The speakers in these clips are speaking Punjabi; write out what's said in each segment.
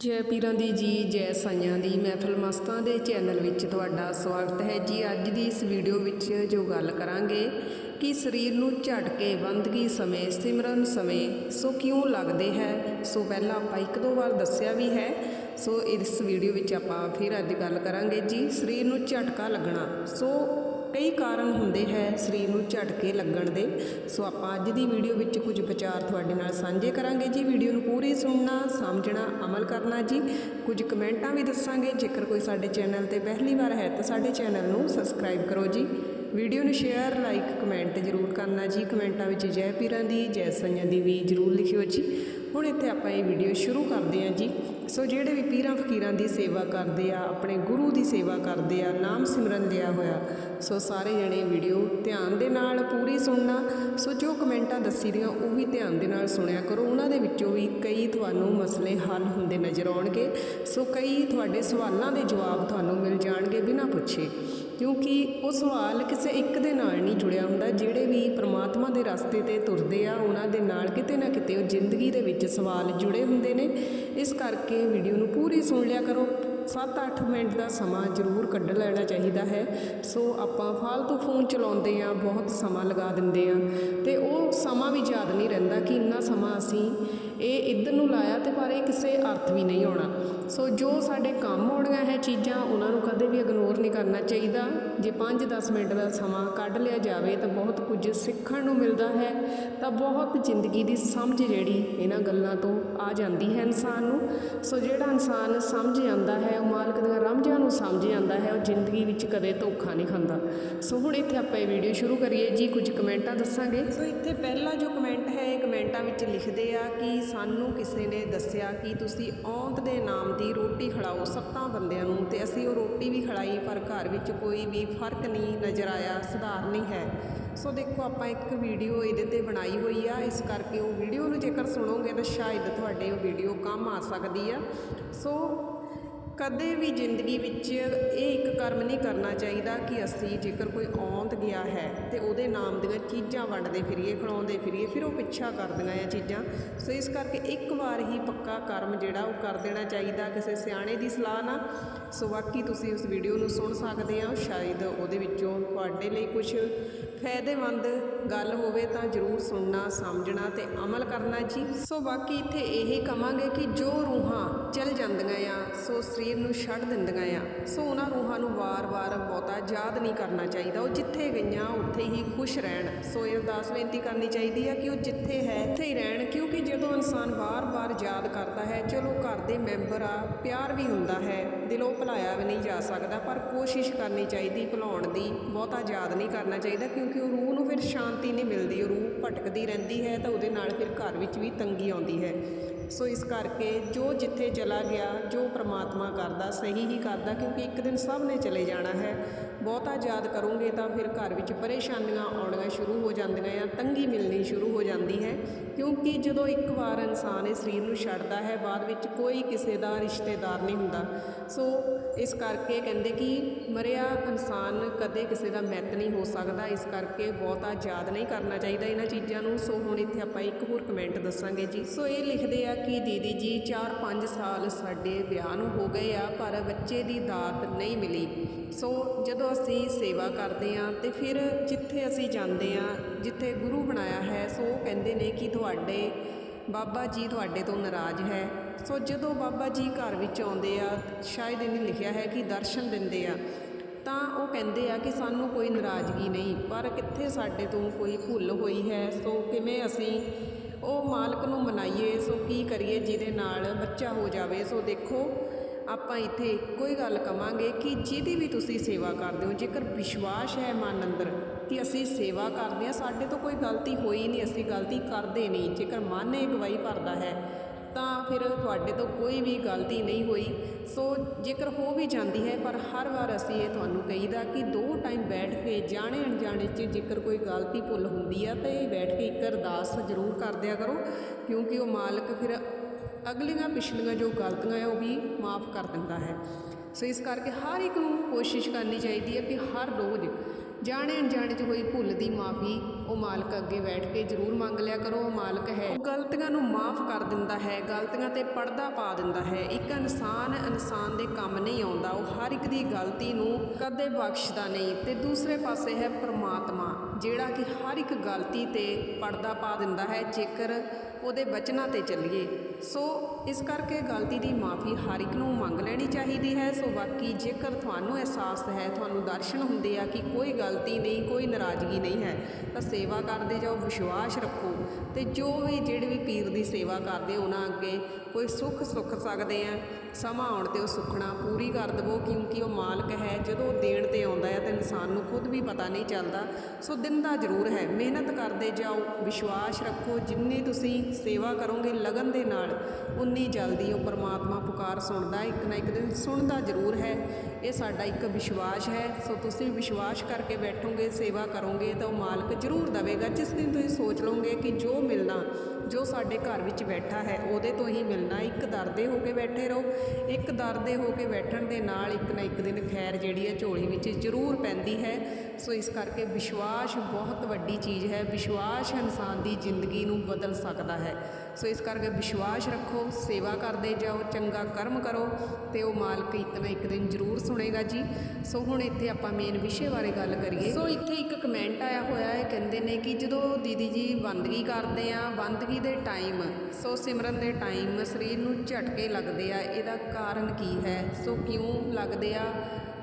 ਜੈ ਪੀਰਾਂ ਦੀ ਜੀ, ਜੈ ਸਾਈਆਂ ਦੀ ਮਹਿਫਲ ਮਸਤਾਂ ਦੇ ਚੈਨਲ ਵਿੱਚ ਤੁਹਾਡਾ ਸਵਾਗਤ ਹੈ ਜੀ। ਅੱਜ ਦੀ ਇਸ ਵੀਡੀਓ ਵਿੱਚ ਜੋ ਗੱਲ ਕਰਾਂਗੇ, ਕਿ ਸਰੀਰ ਨੂੰ ਝਟਕੇ ਬੰਦਗੀ ਸਮੇਂ, ਸਿਮਰਨ ਸਮੇਂ, ਸੋ ਕਿਉਂ ਲੱਗਦੇ ਹੈ? ਸੋ ਪਹਿਲਾਂ ਆਪਾਂ ਇੱਕ ਦੋ ਵਾਰ ਦੱਸਿਆ ਵੀ ਹੈ। ਸੋ ਇਸ ਵੀਡੀਓ ਵਿੱਚ ਆਪਾਂ ਫਿਰ ਅੱਜ ਗੱਲ ਕਰਾਂਗੇ ਜੀ, ਸਰੀਰ ਨੂੰ ਝਟਕਾ ਲੱਗਣਾ। ਸੋ ਕਈ ਕਾਰਨ ਹੁੰਦੇ ਹੈ ਸਰੀਰ ਨੂੰ ਝਟਕੇ ਲੱਗਣ ਦੇ। ਸੋ ਆਪਾਂ ਅੱਜ ਦੀ ਵੀਡੀਓ ਵਿੱਚ ਕੁਝ ਵਿਚਾਰ ਤੁਹਾਡੇ ਨਾਲ ਸਾਂਝੇ ਕਰਾਂਗੇ ਜੀ। ਵੀਡੀਓ ਨੂੰ ਪੂਰੀ ਸੁਣਨਾ, ਸਮਝਣਾ, ਅਮਲ ਕਰਨਾ ਜੀ। ਕੁਝ ਕਮੈਂਟਾਂ ਵੀ ਦੱਸਾਂਗੇ। ਜੇਕਰ ਕੋਈ ਸਾਡੇ ਚੈਨਲ ਤੇ ਪਹਿਲੀ ਵਾਰ ਹੈ ਤਾਂ ਸਾਡੇ ਚੈਨਲ ਨੂੰ ਸਬਸਕ੍ਰਾਈਬ ਕਰੋ ਜੀ। ਵੀਡੀਓ ਨੂੰ ਸ਼ੇਅਰ, ਲਾਈਕ, ਕਮੈਂਟ ਜ਼ਰੂਰ ਕਰਨਾ ਜੀ। ਕਮੈਂਟਾਂ ਵਿੱਚ ਜੈ ਪੀਰਾਂ ਦੀ, ਜੈ ਸਈਆਂ ਦੀ ਵੀ ਜ਼ਰੂਰ ਲਿਖਿਓ ਜੀ। ਹੁਣ ਇੱਥੇ ਆਪਾਂ ਇਹ ਵੀਡੀਓ ਸ਼ੁਰੂ ਕਰਦੇ ਹਾਂ ਜੀ। ਸੋ ਜਿਹੜੇ ਵੀ ਪੀਰਾਂ ਫਕੀਰਾਂ ਦੀ ਸੇਵਾ ਕਰਦੇ ਆ, ਆਪਣੇ ਗੁਰੂ ਦੀ ਸੇਵਾ ਕਰਦੇ ਆ, ਨਾਮ ਸਿਮਰਨ ਲਿਆ ਹੋਇਆ, ਸੋ ਸਾਰੇ ਜਣੇ ਵੀਡੀਓ ਧਿਆਨ ਦੇ ਨਾਲ ਪੂਰੀ ਸੁਣਨਾ। ਸੋ ਜੋ ਕਮੈਂਟਾਂ ਦੱਸੀ ਦੀਆਂ, ਉਹ ਵੀ ਧਿਆਨ ਦੇ ਨਾਲ ਸੁਣਿਆ ਕਰੋ। ਉਹਨਾਂ ਦੇ ਵਿੱਚੋਂ ਵੀ ਕਈ ਤੁਹਾਨੂੰ ਮਸਲੇ ਹੱਲ ਹੁੰਦੇ ਨਜ਼ਰ ਆਉਣਗੇ। ਸੋ ਕਈ ਤੁਹਾਡੇ ਸਵਾਲਾਂ ਦੇ ਜਵਾਬ ਤੁਹਾਨੂੰ ਮਿਲ ਜਾਣਗੇ ਬਿਨਾਂ ਪੁੱਛੇ। ਕਿਉਂਕਿ ਉਹ ਸਵਾਲ ਕਿਸੇ ਇੱਕ ਦੇ ਨਾਲ ਨਹੀਂ ਜੁੜੇ ਜਿਹੜੇ ਵੀ ਪ੍ਰਮਾਤਮਾ ਦੇ ਰਸਤੇ ਤੇ ਤੁਰਦੇ ਆ, ਉਹਨਾਂ ਦੇ ਨਾਲ ਕਿਤੇ ਨਾ ਕਿਤੇ ਉਹ ਜ਼ਿੰਦਗੀ ਦੇ ਵਿੱਚ ਸਵਾਲ ਜੁੜੇ ਹੁੰਦੇ ਨੇ। ਇਸ ਕਰਕੇ ਵੀਡੀਓ ਨੂੰ ਪੂਰੀ ਸੁਣ ਲਿਆ ਕਰੋ। 7-8 ਮਿੰਟ ਦਾ ਸਮਾਂ ਜ਼ਰੂਰ ਕੱਢ ਲੈਣਾ ਚਾਹੀਦਾ ਹੈ। ਸੋ ਆਪਾਂ ਫालतू ਫੋਨ ਚਲਾਉਂਦੇ ਆ, ਬਹੁਤ ਸਮਾਂ ਲਗਾ ਦਿੰਦੇ ਆ। ਤੇ ਉਹ ਸਮਾਂ ਵੀ ਯਾਦ ਨਹੀਂ ਰਹਿੰਦਾ ਕਿ ਇੰਨਾ ਸਮਾਂ ਅਸੀਂ ਇਹ ਇੱਧਰ ਨੂੰ ਲਾਇਆ ਤੇ ਪਰ ਇਹ ਕਿਸੇ ਅਰਥ ਵੀ ਨਹੀਂ ਆਉਣਾ। ਸੋ ਜੋ ਸਾਡੇ ਕੰਮ ਆਉਣੀਆਂ ਹੈ ਚੀਜ਼ਾਂ ਉਹਨਾਂ ਨੂੰ ਕਦੇ ਵੀ ਇਗਨੋਰ ਨਹੀਂ ਕਰਨਾ ਚਾਹੀਦਾ। ਜੇ 5-10 ਮਿੰਟ ਦਾ ਸਮਾਂ ਕੱਢ ਲਿਆ ਜਾਵੇ ਤਾਂ ਬਹੁਤ ਕੁਝ ਸਿੱਖਣ ਨੂੰ ਮਿਲਦਾ ਹੈ। ਤਾਂ ਬਹੁਤ ਜ਼ਿੰਦਗੀ ਦੀ ਸਮਝ ਜਿਹੜੀ ਇਹਨਾਂ ਗੱਲਾਂ ਤੋਂ ਆ ਜਾਂਦੀ ਹੈ ਇਨਸਾਨ ਨੂੰ। ਸੋ ਜਿਹੜਾ ਇਨਸਾਨ ਸਮਝ ਜਾਂਦਾ ਹੈ, ਉਹ ਮਾਲਕ ਦੀਆਂ ਰਮਜਾਂ ਨੂੰ ਸਮਝ ਜਾਂਦਾ ਹੈ, ਉਹ ਜ਼ਿੰਦਗੀ ਵਿੱਚ ਕਦੇ ਧੋਖਾ ਨਹੀਂ ਖਾਂਦਾ। ਸੋ ਹੁਣ ਇੱਥੇ ਆਪਾਂ ਇਹ ਵੀਡੀਓ ਸ਼ੁਰੂ ਕਰੀਏ। ਜੀ ਕੁਝ ਕਮੈਂਟਾਂ ਦੱਸਾਂਗੇ। ਸੋ ਇੱਥੇ ਪਹਿਲਾ ਜੋ ਕਮੈਂਟ ਹੈ, ਇਹ ਕਮੈਂਟਾਂ ਵਿੱਚ ਲਿਖਦੇ ਆ ਕਿ ਸਾਨੂੰ ਕਿਸੇ ਨੇ ਦੱਸਿਆ ਕਿ ਤੁਸੀਂ ਔਂਤ ਦੇ ਨਾਮ ਦੀ ਰੋਟੀ ਖਿਲਾਓ ਸੱਤਾਂ ਬੰਦਿਆਂ ਨੂੰ ਤੇ ਅਸੀਂ ਉਹ ਰੋਟੀ ਵੀ ਖਿਲਾਈ, ਪਰ ਘਰ ਵਿੱਚ ਕੋਈ ਵੀ ਫ਼ਰਕ ਨਹੀਂ ਨਜ਼ਰ ਆਇਆ, ਸੁਧਾਰ ਨਹੀਂ ਹੈ। ਸੋ ਦੇਖੋ, ਆਪਾਂ ਇੱਕ ਵੀਡੀਓ ਇਹਦੇ ਤੇ ਬਣਾਈ ਹੋਈ ਆ। ਇਸ ਕਰਕੇ ਉਹ ਵੀਡੀਓ ਨੂੰ ਜੇਕਰ ਸੁਣੋਗੇ ਤਾਂ ਸ਼ਾਇਦ ਤੁਹਾਡੇ ਉਹ ਵੀਡੀਓ ਕੰਮ ਆ ਸਕਦੀ ਆ। ਸੋ ਕਦੇ ਵੀ ਜ਼ਿੰਦਗੀ ਵਿੱਚ ਇਹ ਇੱਕ ਕਰਮ ਨਹੀਂ ਕਰਨਾ ਚਾਹੀਦਾ ਕਿ ਅਸੀਂ ਜੇਕਰ ਕੋਈ ਔਂਤ ਗਿਆ ਹੈ ਤੇ ਉਹਦੇ ਨਾਮ ਦੀਆਂ ਚੀਜ਼ਾਂ ਵੰਡਦੇ ਫਿਰੀਏ, ਖਿਲਾਉਂਦੇ ਫਿਰੀਏ, ਫਿਰ ਉਹ ਪਿੱਛਾ ਕਰਦੀਆਂ ਆ ਚੀਜ਼ਾਂ। ਸੋ ਇਸ ਕਰਕੇ ਇੱਕ ਵਾਰ ਹੀ ਪੱਕਾ ਕਰਮ ਜਿਹੜਾ ਉਹ ਕਰ ਦੇਣਾ ਚਾਹੀਦਾ, ਕਿਸੇ ਸਿਆਣੇ ਦੀ ਸਲਾਹ ਨਾਲ। ਸੋ ਬਾਕੀ ਤੁਸੀਂ ਉਸ ਵੀਡੀਓ ਨੂੰ ਸੁਣ ਸਕਦੇ ਆ ਸ਼ਾਇਦ ਉਹਦੇ ਵਿੱਚੋਂ ਤੁਹਾਡੇ ਲਈ ਕੁਝ ਫਾਇਦੇਮੰਦ ਗੱਲ ਹੋਵੇ ਤਾਂ ਜ਼ਰੂਰ ਸੁਣਨਾ, ਸਮਝਣਾ ਤੇ ਅਮਲ ਕਰਨਾ ਜੀ। ਸੋ ਬਾਕੀ ਇੱਥੇ ਇਹ ਕਵਾਂਗੇ ਕਿ ਜੋ ਰੂਹਾਂ ਚਲ ਜਾਂਦੀਆਂ ਆ, ਸੋ ਸਰੀਰ ਨੂੰ ਛੱਡ ਦਿੰਦੀਆਂ ਆ। ਸੋ ਉਹਨਾਂ ਰੂਹਾਂ ਨੂੰ ਵਾਰ-ਵਾਰ ਬਹੁਤਾ ਯਾਦ ਨਹੀਂ ਕਰਨਾ ਚਾਹੀਦਾ। ਉਹ ਜਿੱਥੇ ਗਈਆਂ, ਉੱਥੇ ਹੀ ਖੁਸ਼ ਰਹਿਣ। ਸੋ ਇਹ ਅਰਦਾਸ ਬੇਨਤੀ ਕਰਨੀ ਚਾਹੀਦੀ ਆ ਕਿ ਉਹ ਜਿੱਥੇ ਹੈ, ਉੱਥੇ ਹੀ ਰਹਿਣ। ਕਿਉਂਕਿ ਜਦੋਂ ਇਨਸਾਨ ਵਾਰ-ਵਾਰ ਯਾਦ ਕਰਦਾ ਹੈ, ਚਲੋ ਘਰ ਦੇ ਮੈਂਬਰ ਆ, ਪਿਆਰ ਵੀ ਹੁੰਦਾ ਹੈ। ਦਿਲੋਂ ਭੁਲਾਇਆ ਵੀ ਨਹੀਂ ਜਾ ਸਕਦਾ, ਪਰ ਕੋਸ਼ਿਸ਼ ਕਰਨੀ ਚਾਹੀਦੀ, ਭੁਲਾਉਣ ਦੀ, ਬਹੁਤਾ ਯਾਦ ਨਹੀਂ ਕਰਨਾ ਚਾਹੀਦਾ, ਕਿਉਂਕਿ ਉਹ ਰੂਹ ਨੂੰ ਫਿਰ ਸ਼ਾਂਤੀ ਨਹੀਂ ਮਿਲਦੀ, ਉਹ ਰੂਹ ਭਟਕਦੀ ਰਹਿੰਦੀ ਹੈ ਤਾਂ ਉਹਦੇ ਨਾਲ ਫਿਰ ਘਰ ਵਿੱਚ ਵੀ ਤੰਗੀ ਆਉਂਦੀ ਹੈ। ਸੋ ਇਸ ਕਰਕੇ ਜੋ ਜਿੱਥੇ ਚਲਾ ਗਿਆ, ਜੋ ਪ੍ਰਮਾਤਮਾ ਕਰਦਾ, ਸਹੀ ਹੀ ਕਰਦਾ, ਕਿਉਂਕਿ ਇੱਕ ਦਿਨ ਸਭ ਨੇ ਚਲੇ ਜਾਣਾ ਹੈ। ਬਹੁਤਾ ਯਾਦ ਕਰੋਗੇ ਤਾਂ ਫਿਰ ਘਰ ਵਿੱਚ ਪਰੇਸ਼ਾਨੀਆਂ ਆਉਣੀਆਂ ਸ਼ੁਰੂ ਹੋ ਜਾਂਦੀਆਂ ਆ ਤੰਗੀ ਮਿਲਣੀ ਸ਼ੁਰੂ ਹੋ ਜਾਂਦੀ ਹੈ, ਕਿਉਂਕਿ ਜਦੋਂ ਇੱਕ ਵਾਰ ਇਨਸਾਨ ਇਸ ਸਰੀਰ ਨੂੰ ਛੱਡਦਾ ਹੈ, ਬਾਅਦ ਵਿੱਚ ਕੋਈ ਕਿਸੇ ਦਾ ਰਿਸ਼ਤੇਦਾਰ ਨਹੀਂ ਹੁੰਦਾ। ਸੋ ਇਸ ਕਰਕੇ ਕਹਿੰਦੇ ਕਿ ਮਰਿਆ ਇਨਸਾਨ ਕਦੇ ਕਿਸੇ ਦਾ ਮਿੱਤ ਨਹੀਂ ਹੋ ਸਕਦਾ। ਇਸ ਕਰਕੇ ਬਹੁਤਾ ਯਾਦ ਨਹੀਂ ਕਰਨਾ ਚਾਹੀਦਾ ਇਹਨਾਂ ਚੀਜ਼ਾਂ ਨੂੰ। ਸੋ ਹੁਣ ਇੱਥੇ ਆਪਾਂ ਇੱਕ ਹੋਰ ਕਮੈਂਟ ਦੱਸਾਂਗੇ ਜੀ। ਸੋ ਇਹ ਲਿਖਦੇ ਆ ਕਿ ਦੀਦੀ ਜੀ 4-5 ਸਾਲ ਸਾਡੇ ਵਿਆਹ ਨੂੰ ਹੋ ਗਏ ਆ, ਪਰ ਬੱਚੇ ਦੀ ਦਾਤ ਨਹੀਂ ਮਿਲੀ। ਸੋ ਜਦੋਂ ਅਸੀਂ ਸੇਵਾ ਕਰਦੇ ਆ ਤੇ ਫਿਰ ਜਿੱਥੇ ਅਸੀਂ ਜਾਂਦੇ ਆ, ਜਿੱਥੇ ਗੁਰੂ ਬਣਾਇਆ ਹੈ, ਸੋ ਉਹ ਕਹਿੰਦੇ ਨੇ ਕਿ ਤੁਹਾਡੇ ਬਾਬਾ ਜੀ ਤੁਹਾਡੇ ਤੋਂ ਨਾਰਾਜ਼ ਹੈ। ਸੋ ਜਦੋਂ ਬਾਬਾ ਜੀ ਘਰ ਵਿੱਚ ਆਉਂਦੇ ਆ, ਸ਼ਾਇਦ ਇਹਨੇ ਲਿਖਿਆ ਹੈ ਕਿ ਦਰਸ਼ਨ ਦਿੰਦੇ ਆ, ਤਾਂ ਉਹ ਕਹਿੰਦੇ ਆ ਕਿ ਸਾਨੂੰ ਕੋਈ ਨਾਰਾਜ਼ਗੀ ਨਹੀਂ, ਪਰ ਕਿੱਥੇ ਸਾਡੇ ਤੋਂ ਕੋਈ ਭੁੱਲ ਹੋਈ ਹੈ? ਸੋ ਕਿਵੇਂ ਅਸੀਂ ਉਹ ਮਾਲਕ ਨੂੰ ਮਨਾਈਏ? ਸੋ ਕੀ ਕਰੀਏ ਜਿਹਦੇ ਨਾਲ ਬੱਚਾ ਹੋ ਜਾਵੇ? ਸੋ ਦੇਖੋ, ਆਪਾਂ ਇੱਥੇ ਇੱਕੋ ਹੀ ਗੱਲ ਕਵਾਂਗੇ ਕਿ ਜਿਹਦੀ ਵੀ ਤੁਸੀਂ ਸੇਵਾ ਕਰਦੇ ਹੋ, ਜੇਕਰ ਵਿਸ਼ਵਾਸ ਹੈ ਮਨ ਅੰਦਰ ਕਿ ਅਸੀਂ ਸੇਵਾ ਕਰਦੇ ਹਾਂ, ਸਾਡੇ ਤੋਂ ਕੋਈ ਗਲਤੀ ਹੋਈ ਨਹੀਂ, ਅਸੀਂ ਗਲਤੀ ਕਰਦੇ ਨਹੀਂ, ਜੇਕਰ ਮਨ ਇਹ ਗਵਾਹੀ ਭਰਦਾ ਹੈ ਤਾਂ ਫਿਰ ਤੁਹਾਡੇ ਤੋਂ ਕੋਈ ਵੀ ਗਲਤੀ ਨਹੀਂ ਹੋਈ। ਸੋ ਜੇਕਰ ਹੋ ਵੀ ਜਾਂਦੀ ਹੈ, ਪਰ ਹਰ ਵਾਰ ਅਸੀਂ ਇਹ ਤੁਹਾਨੂੰ ਕਹੀਦਾ ਕਿ ਦੋ ਟਾਈਮ ਬੈਠ ਕੇ ਜਾਣੇ ਅਣਜਾਣੇ 'ਚ ਜੇਕਰ ਕੋਈ ਗਲਤੀ ਭੁੱਲ ਹੁੰਦੀ ਆ, ਤਾਂ ਇਹ ਬੈਠ ਕੇ ਇੱਕ ਅਰਦਾਸ ਜ਼ਰੂਰ ਕਰ ਦਿਆ ਕਰੋ, ਕਿਉਂਕਿ ਉਹ ਮਾਲਕ ਫਿਰ ਅਗਲੀਆਂ ਪਿਛਲੀਆਂ ਜੋ ਗਲਤੀਆਂ ਆ, ਉਹ ਵੀ ਮਾਫ ਕਰ ਦਿੰਦਾ ਹੈ। ਸੋ ਇਸ ਕਰਕੇ ਹਰ ਇੱਕ ਨੂੰ ਕੋਸ਼ਿਸ਼ ਕਰਨੀ ਚਾਹੀਦੀ ਹੈ ਕਿ ਹਰ ਰੋਜ਼ ਜਾਣੇ ਅਣਜਾਣੇ 'ਚ ਹੋਈ ਭੁੱਲ ਦੀ ਮਾਫੀ ਉਹ ਮਾਲਕ ਅੱਗੇ ਬੈਠ ਕੇ ਜ਼ਰੂਰ ਮੰਗ ਲਿਆ ਕਰੋ, ਉਹ ਮਾਲਕ ਹੈ। ਉਹ ਗਲਤੀਆਂ ਨੂੰ ਮਾਫ ਕਰ ਦਿੰਦਾ ਹੈ, ਗਲਤੀਆਂ ਤੇ ਪਰਦਾ ਪਾ ਦਿੰਦਾ ਹੈ। ਇੱਕ ਇਨਸਾਨ ਇਨਸਾਨ ਦੇ ਕੰਮ ਨਹੀਂ ਆਉਂਦਾ, ਉਹ ਹਰ ਇੱਕ ਦੀ ਗਲਤੀ ਨੂੰ ਕਦੇ ਬਖਸ਼ਦਾ ਨਹੀਂ। ਤੇ ਦੂਸਰੇ ਪਾਸੇ ਹੈ ਪਰਮਾਤਮਾ, ਜਿਹੜਾ ਕਿ ਹਰ ਇੱਕ ਗਲਤੀ ਤੇ ਪਰਦਾ ਪਾ ਦਿੰਦਾ ਹੈ, ਜੇਕਰ ਉਹਦੇ ਬਚਨਾਂ ਤੇ ਚੱਲੀਏ। ਸੋ ਇਸ ਕਰਕੇ ਗਲਤੀ ਦੀ ਮਾਫੀ ਹਰ ਇੱਕ ਨੂੰ ਮੰਗ ਲੈਣੀ ਚਾਹੀਦੀ ਹੈ। ਸੋ ਬਾਕੀ ਜੇਕਰ ਤੁਹਾਨੂੰ ਅਹਿਸਾਸ ਹੈ, ਤੁਹਾਨੂੰ ਦਰਸ਼ਨ ਹੁੰਦੇ ਆ ਕਿ ਕੋਈ ਗਲਤੀ ਨਹੀਂ, ਕੋਈ ਨਾਰਾਜ਼ਗੀ ਨਹੀਂ ਹੈ, ਤਾਂ ਸੇਵਾ ਕਰਦੇ ਜਾਓ, ਵਿਸ਼ਵਾਸ ਰੱਖੋ ਤੇ ਜੋ ਵੀ ਜਿਹੜੇ ਵੀ ਪੀਰ ਦੀ ਸੇਵਾ ਕਰਦੇ ਉਹਨਾਂ ਅੱਗੇ ਕੋਈ ਸੁੱਖ ਸੁੱਖ ਸਕਦੇ ਆ। ਸਮਾਂ ਆਉਣ ਤੇ ਉਹ ਸੁੱਖਣਾ ਪੂਰੀ ਕਰ ਦੇਵੋ, ਕਿਉਂਕਿ ਉਹ ਮਾਲਕ ਹੈ। ਜਦੋਂ ਉਹ ਦੇਣ ਤੇ ਆਉਂਦਾ ਹੈ ਤਾਂ ਇਨਸਾਨ ਨੂੰ ਖੁਦ ਵੀ ਪਤਾ ਨਹੀਂ ਚੱਲਦਾ। ਸੋ ਦਿੰਦਾ ਜ਼ਰੂਰ ਹੈ। ਮਿਹਨਤ ਕਰਦੇ ਜਾਓ, ਵਿਸ਼ਵਾਸ ਰੱਖੋ। ਜਿੰਨੀ ਤੁਸੀਂ ਸੇਵਾ ਕਰੋਗੇ ਲਗਨ ਦੇ ਨਾਲ, ਉਨੀ ਜਲਦੀ ਉਹ ਪਰਮਾਤਮਾ ਪੁਕਾਰ ਸੁਣਦਾ, ਇੱਕ ਨਾ ਇੱਕ ਦਿਨ ਸੁਣਦਾ ਜ਼ਰੂਰ ਹੈ। ਇਹ ਸਾਡਾ ਇੱਕ ਵਿਸ਼ਵਾਸ ਹੈ। ਸੋ ਤੁਸੀਂ ਵਿਸ਼ਵਾਸ ਕਰਕੇ ਬੈਠੋਗੇ, ਸੇਵਾ ਕਰੋਗੇ ਤਾਂ ਉਹ ਮਾਲਕ ਜ਼ਰੂਰ ਦੇਵੇਗਾ। ਜਿਸ ਦਿਨ ਤੁਸੀਂ ਸੋਚ ਲਓਗੇ ਕਿ ਜੋ ਮਿਲਣਾ, ਜੋ ਸਾਡੇ ਘਰ ਵਿੱਚ ਬੈਠਾ ਹੈ, ਉਹਦੇ ਤੋਂ ਹੀ ਮਿਲਣਾ। ਇੱਕ ਦਰਦੇ ਹੋ ਕੇ ਬੈਠੇ ਰਹੋ। ਇੱਕ ਦਰਦੇ ਹੋ ਕੇ ਬੈਠਣ ਦੇ ਨਾਲ ਇੱਕ ਨਾ ਇੱਕ ਦਿਨ ਖੈਰ ਜਿਹੜੀ ਹੈ ਝੋਲੀ ਵਿੱਚ ਜ਼ਰੂਰ ਪੈਂਦੀ ਹੈ। ਸੋ ਇਸ ਕਰਕੇ ਵਿਸ਼ਵਾਸ ਬਹੁਤ ਵੱਡੀ ਚੀਜ਼ ਹੈ। ਵਿਸ਼ਵਾਸ ਇਨਸਾਨ ਦੀ ਜ਼ਿੰਦਗੀ ਨੂੰ ਬਦਲ ਸਕਦਾ ਹੈ। ਸੋ ਇਸ ਕਰਕੇ ਵਿਸ਼ਵਾਸ ਰੱਖੋ, ਸੇਵਾ ਕਰਦੇ ਜਾਓ, ਚੰਗਾ ਕਰਮ ਕਰੋ ਤੇ ਉਹ ਮਾਲਕ ਇੱਕ ਨਾ ਇੱਕ ਦਿਨ ਜ਼ਰੂਰ ਸੁਣੇਗਾ ਜੀ। ਸੋ ਹੁਣ ਇੱਥੇ ਆਪਾਂ ਮੇਨ ਵਿਸ਼ੇ ਬਾਰੇ ਗੱਲ ਕਰੀਏ। ਸੋ ਇੱਥੇ ਇੱਕ ਕਮੈਂਟ ਆਇਆ ਹੋਇਆ ਹੈ, ਕਹਿੰਦੇ ਨੇ ਕਿ ਜਦੋਂ ਦੀਦੀ ਜੀ ਬੰਦਗੀ ਕਰਦੇ ਆ, ਬੰਦਗੀ ਦੇ ਟਾਈਮ ਸੋ ਸਿਮਰਨ ਦੇ ਟਾਈਮ ਸਰੀਰ ਨੂੰ ਝਟਕੇ ਲੱਗਦੇ ਆ, ਇਹਦਾ ਕਾਰਨ ਕੀ ਹੈ? ਸੋ ਕਿਉਂ ਲੱਗਦੇ ਆ?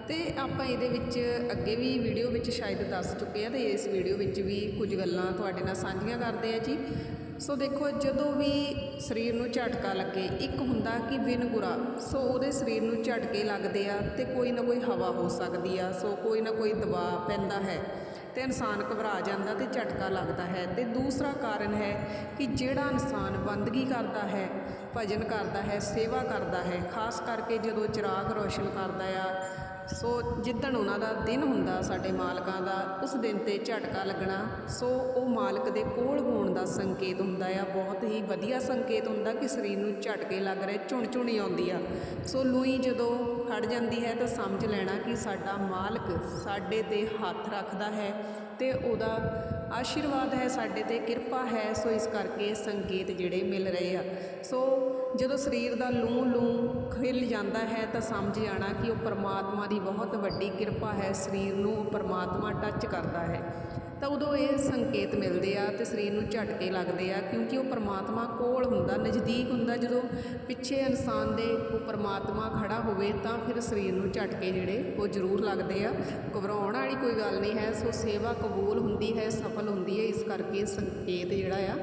ਅਤੇ ਆਪਾਂ ਇਹਦੇ ਵਿੱਚ ਅੱਗੇ ਵੀ ਵੀਡੀਓ ਵਿੱਚ ਸ਼ਾਇਦ ਦੱਸ ਚੁੱਕੇ ਆ ਅਤੇ ਇਸ ਵੀਡੀਓ ਵਿੱਚ ਵੀ ਕੁਝ ਗੱਲਾਂ ਤੁਹਾਡੇ ਨਾਲ ਸਾਂਝੀਆਂ ਕਰਦੇ ਆ ਜੀ। ਸੋ ਦੇਖੋ, ਜਦੋਂ ਵੀ ਸਰੀਰ ਨੂੰ ਝਟਕਾ ਲੱਗੇ, ਇੱਕ ਹੁੰਦਾ ਕਿ ਬਿਨ ਗੁਰਾ, ਸੋ ਉਹਦੇ ਸਰੀਰ ਨੂੰ ਝਟਕੇ ਲੱਗਦੇ ਆ ਤੇ ਕੋਈ ਨਾ ਕੋਈ ਹਵਾ ਹੋ ਸਕਦੀ ਆ, ਸੋ ਕੋਈ ਨਾ ਕੋਈ ਦਬਾਅ ਪੈਂਦਾ ਹੈ ਤੇ ਇਨਸਾਨ ਘਬਰਾ ਜਾਂਦਾ ਤੇ ਝਟਕਾ ਲੱਗਦਾ ਹੈ। ਤੇ ਦੂਸਰਾ ਕਾਰਨ ਹੈ ਕਿ ਜਿਹੜਾ ਇਨਸਾਨ ਬੰਦਗੀ ਕਰਦਾ ਹੈ, ਭਜਨ ਕਰਦਾ ਹੈ, ਸੇਵਾ ਕਰਦਾ ਹੈ, ਖਾਸ ਕਰਕੇ ਜਦੋਂ ਚਿਰਾਗ ਰੋਸ਼ਨ ਕਰਦਾ ਆ ਸੋ ਜਿੱਦਣ ਉਹਨਾਂ ਦਾ ਦਿਨ ਹੁੰਦਾ ਸਾਡੇ ਮਾਲਕਾਂ ਦਾ, ਉਸ ਦਿਨ ਤੇ ਝਟਕਾ ਲੱਗਣਾ, ਸੋ ਉਹ ਮਾਲਕ ਦੇ ਕੋਲ ਹੋਣ ਦਾ ਸੰਕੇਤ ਹੁੰਦਾ ਆ। ਬਹੁਤ ਹੀ ਵਧੀਆ ਸੰਕੇਤ ਹੁੰਦਾ ਕਿ ਸਰੀਰ ਨੂੰ ਝਟਕੇ ਲੱਗ ਰਹੇ ਝੁਣ ਝੁਣੀ ਆਉਂਦੀ ਆ। ਸੋ ਲੂਈ ਜਦੋਂ ਖੜ ਜਾਂਦੀ ਹੈ ਤਾਂ ਸਮਝ ਲੈਣਾ ਕਿ ਸਾਡਾ ਮਾਲਕ ਸਾਡੇ ਤੇ ਹੱਥ ਰੱਖਦਾ ਹੈ ਤੇ ਉਹਦਾ ਆਸ਼ੀਰਵਾਦ ਹੈ, ਸਾਡੇ ਤੇ ਕਿਰਪਾ ਹੈ। ਸੋ ਇਸ ਕਰਕੇ ਸੰਕੇਤ ਜਿਹੜੇ ਮਿਲ ਰਹੇ ਆ। ਸੋ ਜਦੋਂ ਸਰੀਰ ਦਾ ਲੂੰ ਲੂੰ ਖਿਲ ਜਾਂਦਾ ਹੈ ਤਾਂ ਸਮਝ ਜਾਣਾ ਕਿ ਉਹ ਪਰਮਾਤਮਾ ਦੀ ਬਹੁਤ ਵੱਡੀ ਕਿਰਪਾ ਹੈ, ਸਰੀਰ ਨੂੰ ਉਹ ਪਰਮਾਤਮਾ ਟੱਚ ਕਰਦਾ ਹੈ। ਤਾਂ ਉਦੋਂ ਇਹ ਸੰਕੇਤ ਮਿਲਦੇ ਆ ਤੇ ਸਰੀਰ ਨੂੰ ਝਟਕੇ ਲੱਗਦੇ ਆ ਕਿਉਂਕਿ ਉਹ ਪਰਮਾਤਮਾ ਕੋਲ ਹੁੰਦਾ, ਨਜ਼ਦੀਕ ਹੁੰਦਾ। ਜਦੋਂ ਪਿੱਛੇ ਇਨਸਾਨ ਦੇ ਉਹ ਪਰਮਾਤਮਾ ਖੜਾ ਹੋਵੇ ਤਾਂ ਫਿਰ ਸਰੀਰ ਨੂੰ ਝਟਕੇ ਜਿਹੜੇ ਉਹ ਜ਼ਰੂਰ ਲੱਗਦੇ ਆ। ਘਬਰਾਉਣ ਵਾਲੀ ਕੋਈ ਗੱਲ ਨਹੀਂ ਹੈ, ਸੋ ਸੇਵਾ ਕਬੂਲ ਹੁੰਦੀ ਹੈ, ਸਫਲ ਹੁੰਦੀ ਹੈ। ਇਸ ਕਰਕੇ ਸੰਕੇਤ ਜਿਹੜਾ ਆ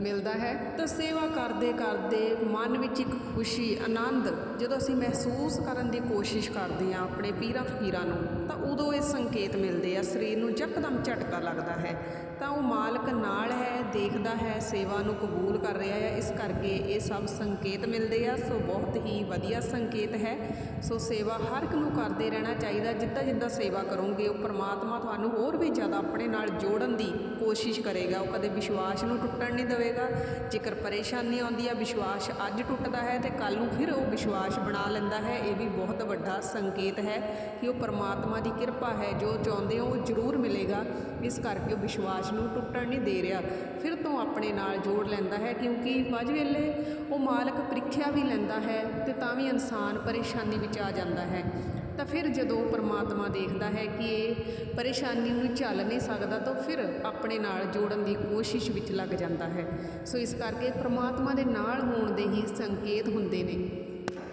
ਮਿਲਦਾ ਹੈ ਤਾਂ ਸੇਵਾ ਕਰਦੇ ਕਰਦੇ ਮਨ ਵਿੱਚ ਇੱਕ ਖੁਸ਼ੀ, ਆਨੰਦ ਜਦੋਂ ਅਸੀਂ ਮਹਿਸੂਸ ਕਰਨ ਦੀ ਕੋਸ਼ਿਸ਼ ਕਰਦੇ ਹਾਂ ਆਪਣੇ ਪੀਰਾਂ ਫਕੀਰਾਂ ਨੂੰ। ਤਾਂ ਉਦੋਂ ਇਹ ਸੰਕੇਤ ਮਿਲਦੇ ਆ, ਸਰੀਰ ਨੂੰ ਯਕਦਮ ਝਟਕਾ ਲੱਗਦਾ ਹੈ। ਤਾਂ ਉਹ ਮਾਲਕ ਨਾਲ ਹੈ, ਦੇਖਦਾ ਹੈ, ਸੇਵਾ ਨੂੰ ਕਬੂਲ ਕਰ ਰਿਹਾ ਹੈ, ਇਸ ਕਰਕੇ ਇਹ ਸਭ ਸੰਕੇਤ ਮਿਲਦੇ ਆ। ਸੋ ਬਹੁਤ ਹੀ ਵਧੀਆ ਸੰਕੇਤ ਹੈ। ਸੋ ਸੇਵਾ ਹਰ ਇੱਕ ਨੂੰ ਕਰਦੇ ਰਹਿਣਾ ਚਾਹੀਦਾ। ਜਿੱਦਾਂ ਜਿੱਦਾਂ ਸੇਵਾ ਕਰੋਗੇ, ਉਹ ਪ੍ਰਮਾਤਮਾ ਤੁਹਾਨੂੰ ਹੋਰ ਵੀ ਜ਼ਿਆਦਾ ਆਪਣੇ ਨਾਲ ਜੋੜਨ ਦੀ ਕੋਸ਼ਿਸ਼ ਕਰੇਗਾ। ਉਹ ਕਦੇ ਵਿਸ਼ਵਾਸ ਨੂੰ ਟੁੱਟਣ ਨਹੀਂ ਦੇਵੇਗਾ। ਜੇਕਰ ਪਰੇਸ਼ਾਨੀ ਆਉਂਦੀ ਆ, ਵਿਸ਼ਵਾਸ ਅੱਜ ਟੁੱਟਦਾ ਹੈ ਤੇ ਕੱਲ ਨੂੰ ਫਿਰ ਉਹ ਵਿਸ਼ਵਾਸ ਬਣਾ ਲੈਂਦਾ ਹੈ। ਇਹ ਵੀ ਬਹੁਤ ਵੱਡਾ ਸੰਕੇਤ ਹੈ ਕਿ ਉਹ ਪਰਮਾਤਮਾ ਦੀ ਕਿਰਪਾ ਹੈ, ਜੋ ਚਾਹੁੰਦੇ ਹੋ ਉਹ ਜ਼ਰੂਰ ਮਿਲੇਗਾ। ਇਸ ਕਰਕੇ ਉਹ ਵਿਸ਼ਵਾਸ ਨੂੰ ਟੁੱਟਣ ਨਹੀਂ ਦੇ ਰਿਹਾ। ਫਿਰ ਤੋਂ ਆਪਣੇ ਨਾਲ ਜੋੜ ਲੈਂਦਾ ਹੈ, ਕਿਉਂਕਿ ਮੱਝ ਵੇਲੇ ਉਹ ਮਾਲਕ ਪ੍ਰੀਖਿਆ ਵੀ ਲੈਂਦਾ ਹੈ ਤੇ ਤਾਂ ਵੀ ਇਨਸਾਨ ਪਰੇਸ਼ਾਨੀ ਵਿੱਚ ਆ ਜਾਂਦਾ ਹੈ। ਤਾਂ ਫਿਰ ਜਦੋਂ ਪਰਮਾਤਮਾ ਦੇਖਦਾ ਹੈ ਕਿ ਇਹ ਪਰੇਸ਼ਾਨੀ ਨੂੰ ਝੱਲ ਨਹੀਂ ਸਕਦਾ, ਤਾਂ ਫਿਰ ਆਪਣੇ ਨਾਲ ਜੋੜਨ ਦੀ ਕੋਸ਼ਿਸ਼ ਵਿੱਚ ਲੱਗ ਜਾਂਦਾ ਹੈ। ਸੋ ਇਸ ਕਰਕੇ ਪਰਮਾਤਮਾ ਦੇ ਨਾਲ ਹੋਣ ਦੇ ਹੀ ਸੰਕੇਤ ਹੁੰਦੇ ਨੇ।